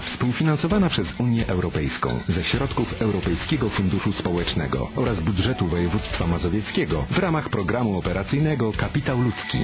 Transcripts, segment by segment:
Współfinansowana przez Unię Europejską ze środków Europejskiego Funduszu Społecznego oraz budżetu województwa mazowieckiego w ramach programu operacyjnego Kapitał Ludzki.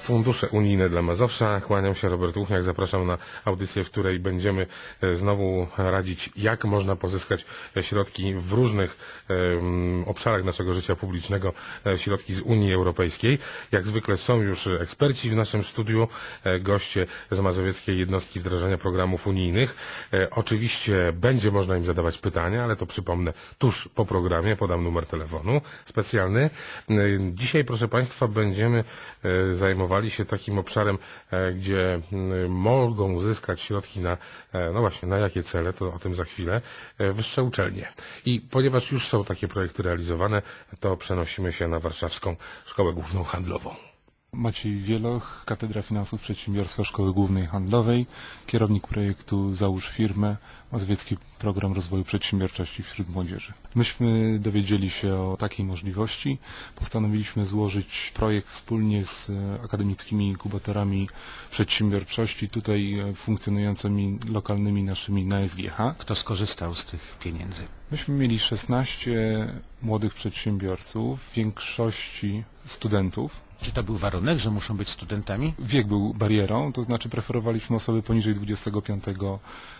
Fundusze unijne dla Mazowsza. Kłaniam się, Robert Uchniak. Zapraszam na audycję, w której będziemy e, znowu radzić, jak można pozyskać e, środki w różnych em, obszarach naszego życia publicznego, e, środki z Unii Europejskiej. Jak zwykle są już eksperci w naszym studiu, e, goście z Mazowieckiej Jednostki Wdrażania Programów Unijnych. E, Oczywiście będzie można im zadawać pytania, ale to przypomnę tuż po programie, podam numer telefonu specjalny. E, Dzisiaj, proszę Państwa, będziemy e, zajmowali się takim obszarem, e, gdzie mm, mogą uzyskać środki na, e, no właśnie, na jakie cele, to o tym za chwilę, e, wyższe uczelnie. I ponieważ już są takie projekty realizowane, to przenosimy się na Warszawską Szkołę Główną Handlową. Maciej Wieloch, Katedra Finansów Przedsiębiorstwa Szkoły Głównej Handlowej, kierownik projektu Załóż Firmę, Mazowiecki Program Rozwoju Przedsiębiorczości wśród Młodzieży. Myśmy dowiedzieli się o takiej możliwości, postanowiliśmy złożyć projekt wspólnie z e, akademickimi inkubatorami przedsiębiorczości, tutaj e, funkcjonującymi lokalnymi naszymi na SGH. Kto skorzystał z tych pieniędzy? Myśmy mieli 16 młodych przedsiębiorców, w większości studentów, Czy to był warunek, że muszą być studentami? Wiek był barierą, to znaczy preferowaliśmy osoby poniżej 25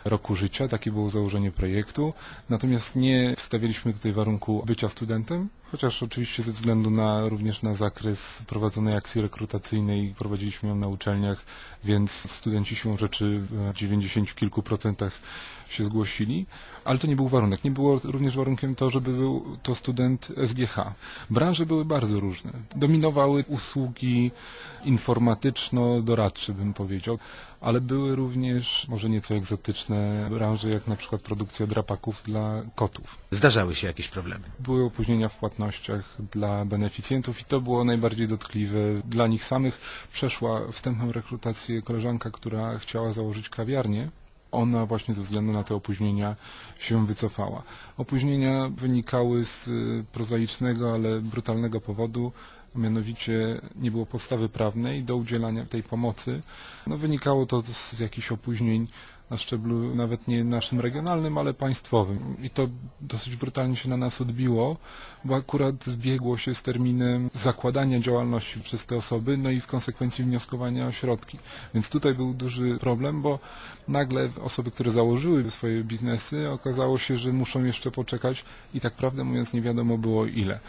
roku życia, takie było założenie projektu. Natomiast nie wstawialiśmy tutaj warunku bycia studentem, chociaż oczywiście ze względu na również na zakres prowadzonej akcji rekrutacyjnej prowadziliśmy ją na uczelniach, więc studenci siłą rzeczy w 90 kilku procentach się zgłosili, ale to nie był warunek. Nie było również warunkiem to, żeby był to student SGH. Branże były bardzo różne. Dominowały usługi informatyczno-doradcze, bym powiedział, ale były również może nieco egzotyczne branże, jak na przykład produkcja drapaków dla kotów. Zdarzały się jakieś problemy. Były opóźnienia w płatnościach dla beneficjentów i to było najbardziej dotkliwe dla nich samych. Przeszła wstępną rekrutację koleżanka, która chciała założyć kawiarnię. Ona właśnie ze względu na te opóźnienia się wycofała. Opóźnienia wynikały z y, prozaicznego, ale brutalnego powodu, mianowicie nie było podstawy prawnej do udzielania tej pomocy. No, wynikało to z jakichś opóźnień na szczeblu nawet nie naszym regionalnym, ale państwowym. I to dosyć brutalnie się na nas odbiło, bo akurat zbiegło się z terminem zakładania działalności przez te osoby, no i w konsekwencji wnioskowania o środki. Więc tutaj był duży problem, bo nagle osoby, które założyły swoje biznesy, okazało się, że muszą jeszcze poczekać i tak prawdę mówiąc nie wiadomo było ile.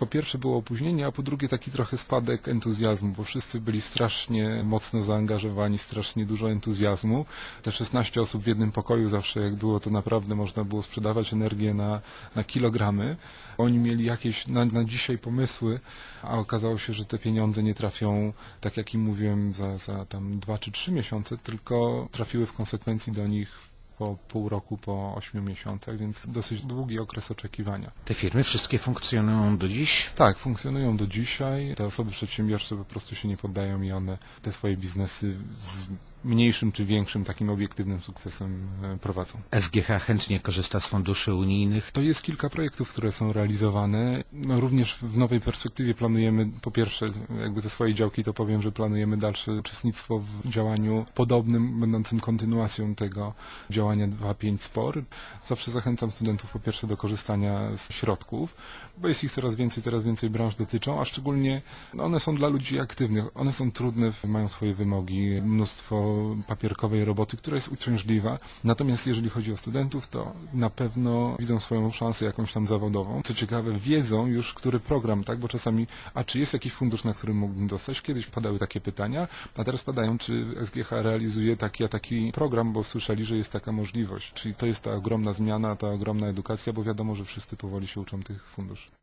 Po pierwsze było opóźnienie, a po drugie taki trochę spadek entuzjazmu, bo wszyscy byli strasznie mocno zaangażowani, strasznie dużo entuzjazmu. Te 16 osób w jednym pokoju zawsze jak było, to naprawdę można było sprzedawać energię na, na kilogramy. Oni mieli jakieś na, na dzisiaj pomysły, a okazało się, że te pieniądze nie trafią, tak jak im mówiłem, za, za tam dwa czy trzy miesiące, tylko trafiły w konsekwencji do nich po pół roku, po ośmiu miesiącach, więc dosyć długi okres oczekiwania. Te firmy wszystkie funkcjonują do dziś. Tak, funkcjonują do dzisiaj. Te osoby przedsiębiorcze po prostu się nie poddają i one te swoje biznesy z mniejszym czy większym takim obiektywnym sukcesem e, prowadzą. SGH chętnie korzysta z funduszy unijnych. To jest kilka projektów, które są realizowane. No, również w nowej perspektywie planujemy, po pierwsze, jakby ze swojej działki to powiem, że planujemy dalsze uczestnictwo w działaniu podobnym, będącym kontynuacją tego działania 2.5 SPOR. Zawsze zachęcam studentów po pierwsze do korzystania z środków, bo jest ich coraz więcej, coraz więcej branż dotyczą, a szczególnie no one są dla ludzi aktywnych. One są trudne, mają swoje wymogi, mnóstwo papierkowej roboty, która jest uciążliwa. Natomiast jeżeli chodzi o studentów, to na pewno widzą swoją szansę jakąś tam zawodową. Co ciekawe, wiedzą już, który program, tak? Bo czasami, a czy jest jakiś fundusz, na którym mógłbym dostać? Kiedyś padały takie pytania, a teraz padają, czy SGH realizuje taki a taki program, bo słyszeli, że jest taka możliwość. Czyli to jest ta ogromna zmiana, ta ogromna edukacja, bo wiadomo, że wszyscy powoli się uczą tych funduszy.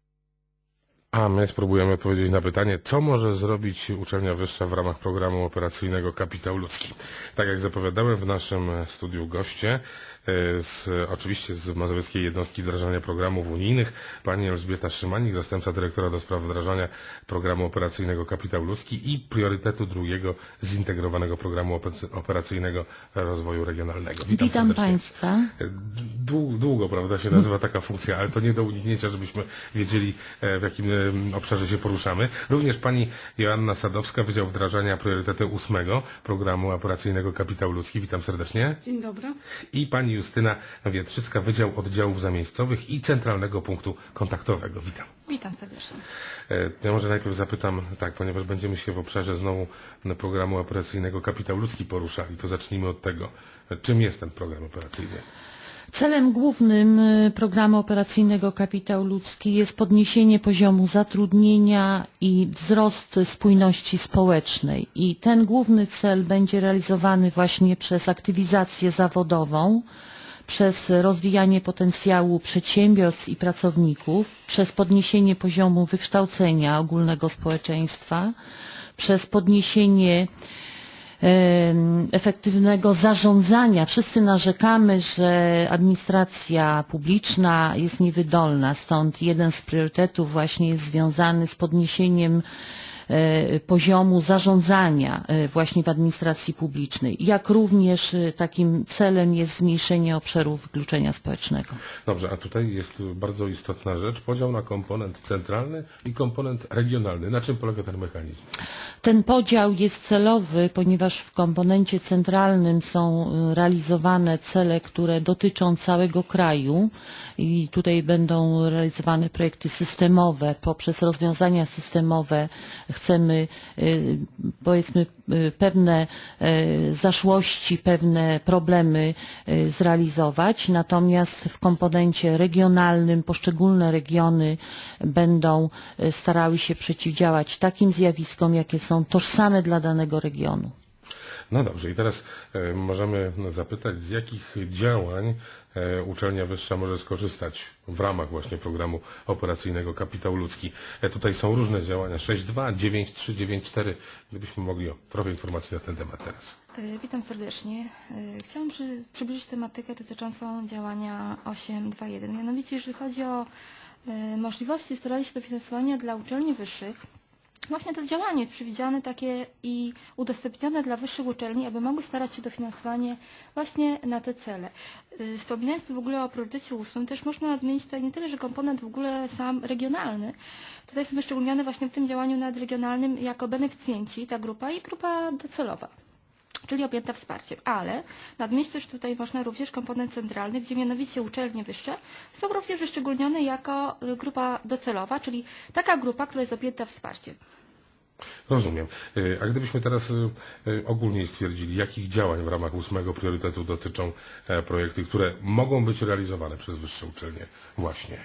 A my spróbujemy odpowiedzieć na pytanie, co może zrobić uczelnia wyższa w ramach programu operacyjnego Kapitał Ludzki. Tak jak zapowiadałem w naszym studiu goście, z, oczywiście z Mazowieckiej Jednostki Wdrażania Programów Unijnych, pani Elżbieta Szymanik, zastępca dyrektora do spraw wdrażania Programu Operacyjnego Kapitał Ludzki i priorytetu drugiego Zintegrowanego Programu Ope- Operacyjnego Rozwoju Regionalnego. Witam serdecznie. Państwa. Długo, długo, prawda, się nazywa taka funkcja, ale to nie do uniknięcia, żebyśmy wiedzieli, e, w jakim e, obszarze się poruszamy. Również pani Joanna Sadowska, Wydział Wdrażania Priorytetu ósmego Programu Operacyjnego Kapitał Ludzki. Witam serdecznie. Dzień dobry. I pani Justyna Wietrzycka, Wydział Oddziałów Zamiejscowych i Centralnego Punktu Kontaktowego. Witam. Witam serdecznie. E, Ja może najpierw zapytam, tak, ponieważ będziemy się w obszarze znowu programu operacyjnego Kapitał Ludzki poruszali, to zacznijmy od tego, czym jest ten program operacyjny. Celem głównym y, programu operacyjnego Kapitał Ludzki jest podniesienie poziomu zatrudnienia i wzrost spójności społecznej. I ten główny cel będzie realizowany właśnie przez aktywizację zawodową, przez rozwijanie potencjału przedsiębiorstw i pracowników, przez podniesienie poziomu wykształcenia ogólnego społeczeństwa, przez podniesienie efektywnego zarządzania. Wszyscy narzekamy, że administracja publiczna jest niewydolna, stąd jeden z priorytetów właśnie jest związany z podniesieniem poziomu zarządzania e, właśnie w administracji publicznej, jak również e, takim celem jest zmniejszenie obszarów wykluczenia społecznego. Dobrze, a tutaj jest bardzo istotna rzecz, podział na komponent centralny i komponent regionalny. Na czym polega ten mechanizm? Ten podział jest celowy, ponieważ w komponencie centralnym są realizowane cele, które dotyczą całego kraju i tutaj będą realizowane projekty systemowe. Poprzez rozwiązania systemowe chcemy y, powiedzmy y, pewne y, zaszłości, pewne problemy zrealizować. Natomiast w komponencie regionalnym poszczególne regiony będą starały się przeciwdziałać takim zjawiskom, jakie są tożsame dla danego regionu. No dobrze, i teraz e, możemy zapytać, z jakich działań e, uczelnia wyższa może skorzystać w ramach właśnie programu operacyjnego Kapitał Ludzki. E, tutaj są różne działania, 6.2, 9.3, 9.4. Gdybyśmy mogli o trochę informacji na ten temat teraz. Witam serdecznie. Chciałam przy, przybliżyć tematykę dotyczącą działania 8.2.1. Mianowicie, jeżeli chodzi o możliwości starania się dofinansowania dla uczelni wyższych, właśnie to działanie jest przewidziane takie i udostępnione dla wyższych uczelni, aby mogły starać się dofinansowanie właśnie na te cele. Y, Wspominając tu w ogóle o priorytecie ósmym, też można nadmienić tutaj nie tyle, że komponent w ogóle sam regionalny, tutaj jest wyszczególniony właśnie w tym działaniu nadregionalnym jako beneficjenci, ta grupa i grupa docelowa czyli objęta wsparciem. Ale nadmienić też tutaj można również komponent centralny, gdzie mianowicie uczelnie wyższe są również wyszczególnione jako y, grupa docelowa, czyli taka grupa, która jest objęta wsparciem. Rozumiem. E, A gdybyśmy teraz e, e, ogólnie stwierdzili, jakich działań w ramach ósmego priorytetu dotyczą projekty, które mogą być realizowane przez wyższe uczelnie właśnie.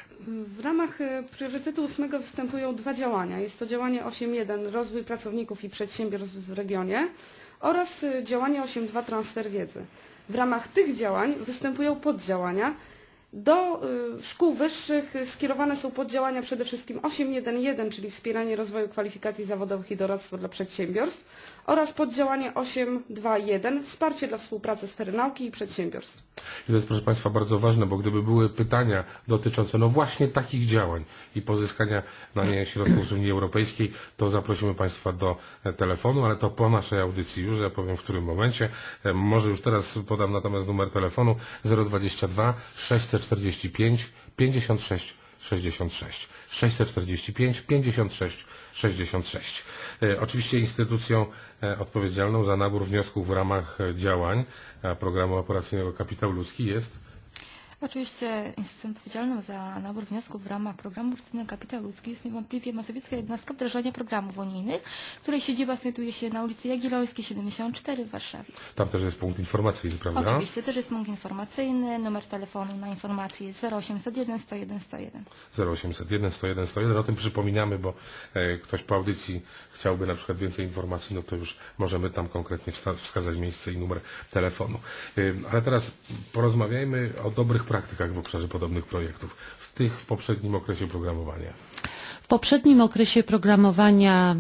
W ramach priorytetu ósmego występują dwa działania. Jest to działanie 8.1 rozwój pracowników i przedsiębiorstw w regionie oraz działanie 8.2 transfer wiedzy. W ramach tych działań występują poddziałania. Do y, szkół wyższych skierowane są poddziałania przede wszystkim 8.1.1, czyli wspieranie rozwoju kwalifikacji zawodowych i doradztwo dla przedsiębiorstw oraz poddziałanie 8.2.1 wsparcie dla współpracy sfery nauki i przedsiębiorstw. I to jest, proszę Państwa, bardzo ważne, bo gdyby były pytania dotyczące no właśnie takich działań i pozyskania na nie środków z Unii Europejskiej, to zaprosimy Państwa do e, telefonu, ale to po naszej audycji już, ja powiem w którym momencie. E, Może już teraz podam natomiast numer telefonu 022 645 56 66 645 56 66. E, Oczywiście instytucją e, odpowiedzialną za nabór wniosków w ramach e, działań programu operacyjnego Kapitał Ludzki jest Oczywiście instytucją odpowiedzialną za nabór wniosków w ramach programu Operacyjnego Kapitał Ludzki jest niewątpliwie Mazowiecka Jednostka Wdrażania Programów Unijnych, której siedziba znajduje się na ulicy Jagiellońskiej 74 w Warszawie. Tam też jest punkt informacyjny, prawda? Oczywiście też jest punkt informacyjny, numer telefonu na informacje jest 0801 101 101. 0801 101 101. O tym przypominamy, bo e, ktoś po audycji chciałby na przykład więcej informacji, no to już możemy tam konkretnie wskazać miejsce i numer telefonu. E, ale teraz porozmawiajmy o dobrych praktykach w obszarze podobnych projektów, w tych w poprzednim okresie programowania. Poprzednim okresie programowania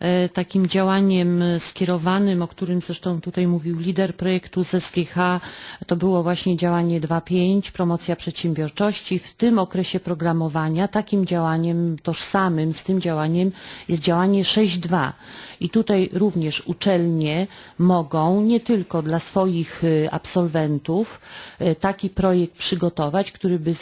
e, takim działaniem e, skierowanym, o którym zresztą tutaj mówił lider projektu z SGH, to było właśnie działanie 2.5, promocja przedsiębiorczości. W tym okresie programowania takim działaniem tożsamym z tym działaniem jest działanie 6.2 i tutaj również uczelnie mogą nie tylko dla swoich e, absolwentów taki projekt przygotować, który by